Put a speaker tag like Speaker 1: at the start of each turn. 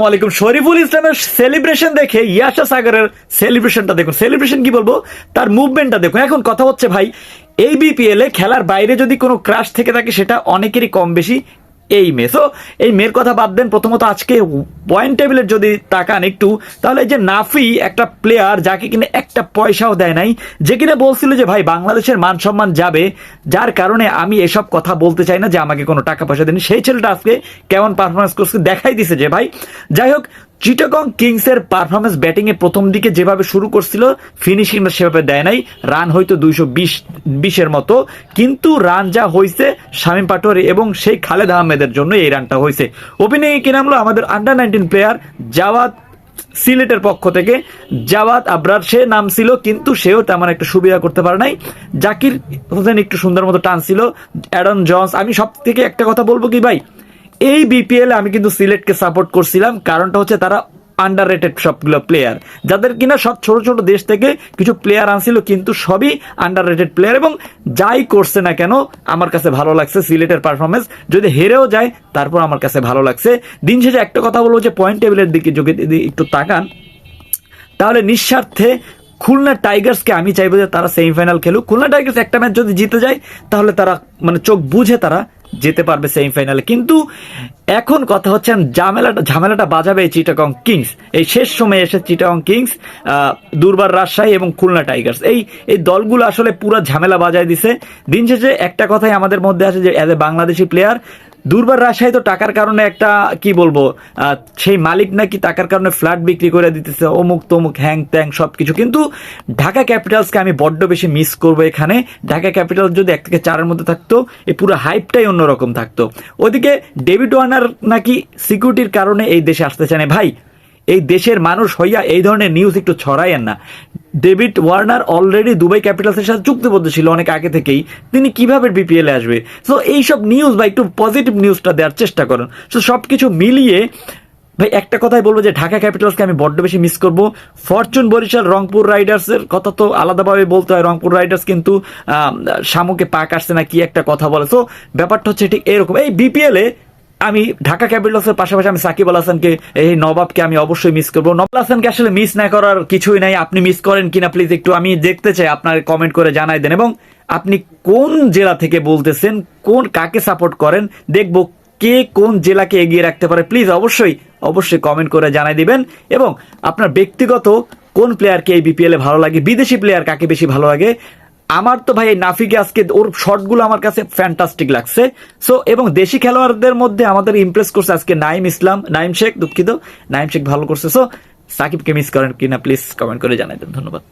Speaker 1: ওয়ালাইকুম শরীফুল ইসলামের সেলিব্রেশন দেখে ইয়াশা সাগরের সেলিব্রেশনটা দেখুন। সেলিব্রেশন কি বলব? তার মুভমেন্টটা দেখুন। এখন কথা হচ্ছে ভাই এই বিপিএল এ খেলার বাইরে যদি কোনো ক্রাশ থেকে থাকে, সেটা অনেকেরই কম বেশি। এই মে সো এই মেয়ের কথা বাদ দেন, প্রথমত আজকে পয়েন্ট টেবিলের যদি তাকান একটু, তাহলে যে নাফি একটা প্লেয়ার যাকে কিনা একটা পয়সাও দেয় নাই, যে কিনা বলছিল যে, ভাই, বাংলাদেশের মান সম্মান যাবে, যার কারণে আমি এসব কথা বলতে চাই না, যে আমাকে কোনো টাকা পয়সা দেয়নি। সেই ছেলেটা আজকে কেমন পারফরমেন্স করছে দেখাই দিছে যে, ভাই, যাই হোক, চিটাগং কিংসের পারফরমেন্স ব্যাটিং এ প্রথম দিকে যেভাবে শুরু করছিল ফিনিশিংটা সেভাবে দেয় নাই। রান হয়তো দুইশো বিশ, বিশের মতো, কিন্তু রান যা হয়েছে শামীম পাটোয়ারি এবং সেই খালেদ আহমেদের জন্য এই রানটা হয়েছে। ওপেনিংয়ে কি নামলো আমাদের আন্ডার নাইনটিন প্লেয়ার জাওয়াত সিলেটের পক্ষ থেকে। জাওয়াত আবরার, সে নাম ছিল, কিন্তু সেও তেমন একটা সুবিধা করতে পারে নাই। জাকির হোসেন একটু সুন্দর মতো টান ছিল। অ্যাডন জন্স, আমি সব থেকে একটা কথা বলব কি ভাই? এই বিপিএল আমি কিন্তু সিলেটকে সাপোর্ট করছিলাম, কারণটা হচ্ছে তারা আন্ডার রেটেড সবগুলো প্লেয়ার যাদের কিনা সব ছোট ছোট দেশ থেকে কিছু প্লেয়ার আনছিল, কিন্তু সবই আন্ডার রেটেড প্লেয়ার এবং যাই করছে না কেন, আমার কাছে ভালো লাগছে সিলেটের পারফরমেন্স যদি হেরেও যায়, তারপর আমার কাছে ভালো লাগছে। দিন শেষে একটা কথা বলব যে পয়েন্ট টেবিলের দিকে যদি একটু তাকান, তাহলে নিঃস্বার্থে খুলনা টাইগার্সকে আমি চাইব যে তারা সেমিফাইনাল খেলুক। খুলনা টাইগার্স একটা ম্যাচ যদি জিতে যায়, তাহলে তারা মানে চোখ বুঝে তারা যেতে পারবে সেমিফাইনালে। কিন্তু এখন কথা হচ্ছে ঝামেলাটা ঝামেলাটা বাজাবে এই চিটাগং কিংস। এই শেষ সময়ে এসে চিটাগং কিংস দুর্বার রাজশাহী এবং খুলনা টাইগার্স। এই এই দলগুলো আসলে পুরো ঝামেলা বাজায় দিছে। দিন শেষে একটা কথাই আমাদের মধ্যে আছে যে অ্যাজ এ বাংলাদেশি প্লেয়ার দুর্বার রাজশাহী তো টাকার কারণে একটা, কি বলব সেই মালিক নাকি টাকার কারণে ফ্ল্যাট বিক্রি করে দিতেছে, অমুক তমুক হ্যাং ত্যাং সবকিছু। কিন্তু ঢাকা ক্যাপিটালসকে আমি বড্ড বেশি মিস করব এখানে। ঢাকা ক্যাপিটালস যদি এক থেকে চারের মধ্যে থাকতো, এই পুরো হাইপটাই অন্যরকম থাকতো। ওদিকে ডেভিড ওয়ার্নার নাকি সিকিউরিটির কারণে এই দেশে আসতে চায় না। ভাই, এই দেশের মানুষ হইয়া এই ধরনের নিউজ একটু ছড়াইয়েন না। ডেভিড ওয়ার্নার অলরেডি দুবাই ক্যাপিটালসের সাথে চুক্তিবদ্ধ ছিল অনেক আগে থেকেই। তিনি কীভাবে বিপিএল এ আসবে? সো এইসব নিউজ বা একটু পজিটিভ নিউজটা দেওয়ার চেষ্টা করুন। সো সব কিছু মিলিয়ে, ভাই, একটা কথাই বলব যে ঢাকা ক্যাপিটালসকে আমি বড্ড বেশি মিস করব। ফরচুন, বরিশাল, রংপুর রাইডার্সের কথা তো আলাদাভাবে বলতে হয়। রংপুর রাইডার্স কিন্তু শামুকে পাক আসছে না কি একটা কথা বলে। সো ব্যাপারটা হচ্ছে ঠিক এরকম। এই বিপিএল আমি ঢাকা ক্যাপিটালসের পাশাপাশি আমি সাকিব আল হাসানকে, এই নবাবকে আমি অবশ্যই মিস করব। নবাব হাসানকে আসলে মিস না করার কিছুই নাই। আপনি মিস করেন কিনা প্লিজ একটু আমি দেখতে চাই, আপনার কমেন্ট করে জানাই দেন। এবং আপনি কোন জেলা থেকে বলতেছেন, কোন কাকে সাপোর্ট করেন, দেখব কে কোন জেলাকে এগিয়ে রাখতে পারে। প্লিজ অবশ্যই অবশ্যই কমেন্ট করে জানাই দিবেন। এবং আপনার ব্যক্তিগত কোন প্লেয়ারকে এই বিপিএল এ ভালো লাগে, বিদেশি প্লেয়ার কাকে বেশি ভালো লাগে আমার তো ভাই নাফিকে আজকে ওর শটগুলো আমার কাছে ফ্যান্টাস্টিক লাগছে। সো এবং দেশি খেলোয়াড়দের মধ্যে আমাদের ইমপ্রেস করছে আজকে নাইম ইসলাম, নাইম শেখ, দুঃখিত, নাইম শেখ ভালো করছে। সো সাকিবকে মিস করেন কিনা প্লিজ কমেন্ট করে জানাই দেন, ধন্যবাদ।